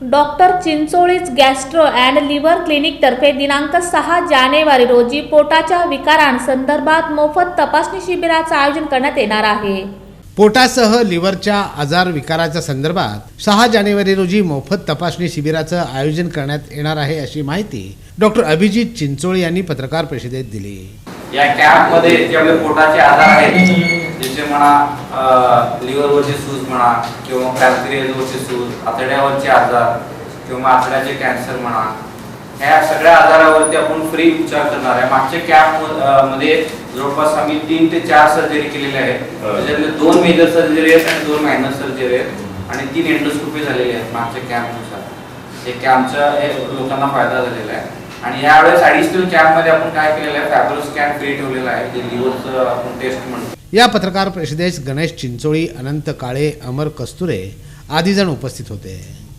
Doctor Chincholi's gastro and liver clinic तर्फे दिनांक सहा जानेवारी रोजी पोटाच्या विकारांसंदर्भात मोफत तपासणी शिबिराचं आयोजन करण्यात येणार आहे. पोटासह लिव्हरच्या आजार विकाराच्या संदर्भात सहा जानेवारी रोजी मोफत तपासणी शिबिराचं आयोजन करण्यात येणार आहे अशी माहिती डॉक्टर अभिजित चिंचोळी यांनी पत्रकार परिषदेत दिली. या कॅम्पमध्ये जे आपले पोटाचे आजार आहेत जसे म्हणा लिव्हरवरचे सूज म्हणा किंवा पॅन्क्रियाजवरचे सूज आतड्यावरचे आजार किंवा आतड्याचे कॅन्सर म्हणा ह्या सगळ्या आजारावरती आपण फ्री उपचार करणार आहे. मागच्या कॅम्पमध्ये जवळपास आम्ही तीन ते चार सर्जरी केलेल्या आहेत. त्याच्यातले दोन मेजर सर्जरी आहेत आणि दोन मायनर सर्जरी आहेत. आणि तीन एंडोस्कोपी झालेली आहेत मागच्या कॅम्पनुसार हे कॅम्पचा हे लोकांना फायदा झालेला आहे. आणि यावेळेस ॲडिशनल कॅम्पमध्ये आपण काय केलेलं आहे फॅब्रो स्कॅन फ्री ठेवलेलं आहे जे लिव्हरचं आपण टेस्ट म्हणतो. या पत्रकार परिषदेस गणेश चिंचोळी अनंत काळे अमर कस्तुरे आदी जण उपस्थित होते.